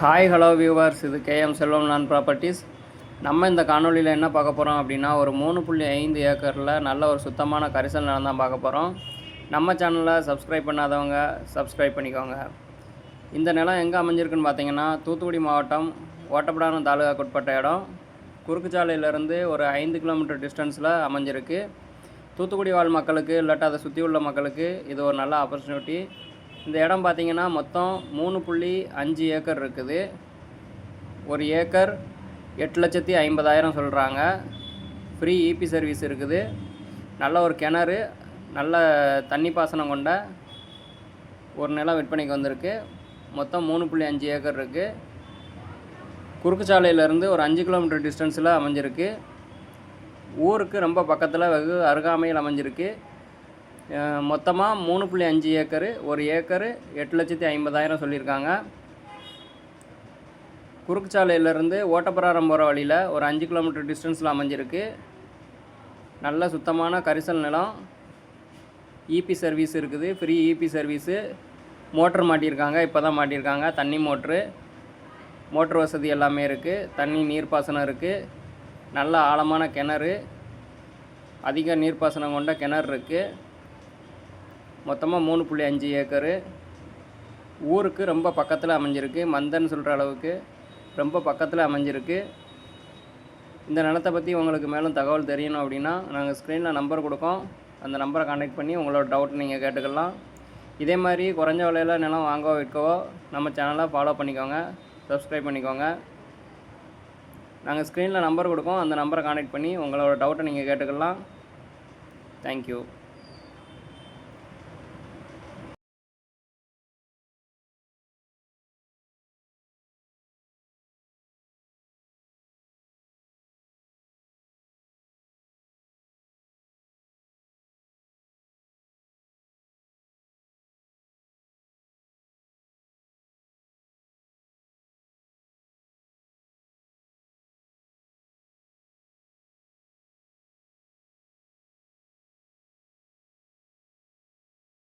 Hi hello viewers இது KM Selvam நான் properties நம்ம இந்த காணொலியில் என்ன பார்க்க போகிறோம் அப்படின்னா ஒரு மூணு புள்ளி ஐந்து ஏக்கரில் நல்ல ஒரு சுத்தமான கரிசல் நிலம் தான் பார்க்க போகிறோம் நம்ம சேனலை சப்ஸ்கிரைப் பண்ணாதவங்க சப்ஸ்கிரைப் பண்ணிக்கோங்க. இந்த நிலம் எங்கே அமைஞ்சிருக்குன்னு பார்த்தீங்கன்னா தூத்துக்குடி மாவட்டம் ஓட்டப்படானம் தாலுகாக்குட்பட்ட இடம். குறுக்கு சாலையிலேருந்து ஒரு ஐந்து கிலோமீட்டர் டிஸ்டன்ஸில் அமைஞ்சிருக்கு. தூத்துக்குடி வாழ் மக்களுக்கு இல்லாட்டா அதை சுற்றி உள்ள மக்களுக்கு இது ஒரு நல்ல ஆப்பர்ச்சுனிட்டி இந்த இடம் பார்த்தீங்கன்னா மொத்தம் மூணு புள்ளி அஞ்சு ஏக்கர் இருக்குது. ஒரு ஏக்கர் எட்டு லட்சத்தி ஐம்பதாயிரம் சொல்கிறாங்க ஃப்ரீ இபி சர்வீஸ் இருக்குது. நல்ல ஒரு கிணறு நல்ல தண்ணி பாசனம் கொண்ட ஒரு நிலம் விற்பனைக்கு வந்திருக்கு. மொத்தம் மூணு புள்ளி அஞ்சு ஏக்கர் இருக்குது குறுக்கு சாலையிலேருந்து ஒரு அஞ்சு கிலோமீட்டர் டிஸ்டன்ஸில் அமைஞ்சிருக்கு. ஊருக்கு ரொம்ப பக்கத்தில் வெகு அருகாமையில் அமைஞ்சிருக்கு. மொத்தமாக மூணு புள்ளி அஞ்சு ஏக்கரு ஒரு ஏக்கரு எட்டு லட்சத்தி ஐம்பதாயிரம் சொல்லியிருக்காங்க. குறுக்கு சாலையிலேருந்து ஓட்டப்பிராரம் போகிற வழியில் ஒரு அஞ்சு கிலோமீட்டர் டிஸ்டன்ஸில் அமைஞ்சிருக்கு. நல்ல சுத்தமான கரிசல் நிலம். இபி சர்வீஸ் இருக்குது ஃப்ரீ இபி சர்வீஸு மோட்ரு மாட்டியிருக்காங்க இப்போ தான் மாட்டியிருக்காங்க தண்ணி மோட்ரு. மோட்ரு வசதி எல்லாமே இருக்குது தண்ணி நீர்ப்பாசனம் இருக்குது நல்ல ஆழமான கிணறு. அதிக நீர்ப்பாசனம் கொண்ட கிணறு இருக்குது மொத்தமாக மூணு புள்ளி அஞ்சு ஏக்கரு. ஊருக்கு ரொம்ப பக்கத்தில் அமைஞ்சிருக்கு. மந்தன் சொல்கிற அளவுக்கு ரொம்ப பக்கத்தில் அமைஞ்சிருக்கு. இந்த நிலத்தை பற்றி உங்களுக்கு மேலும் தகவல் தெரியணும் அப்படின்னா நாங்கள் ஸ்க்ரீனில் நம்பர் கொடுக்கோம். அந்த நம்பரை கான்டாக்ட் பண்ணி உங்களோட டவுட் நீங்கள் கேட்டுக்கலாம். இதே மாதிரி குறைஞ்ச விலையில் நிலம் வாங்கவோ விற்கவோ நம்ம சேனலை ஃபாலோ பண்ணிக்கோங்க. சப்ஸ்கிரைப் பண்ணிக்கோங்க. நாங்கள் ஸ்க்ரீனில் நம்பர் கொடுக்கோம். அந்த நம்பரை கான்டாக்ட் பண்ணி உங்களோட டவுட்டை நீங்கள் கேட்டுக்கலாம். தேங்க்யூ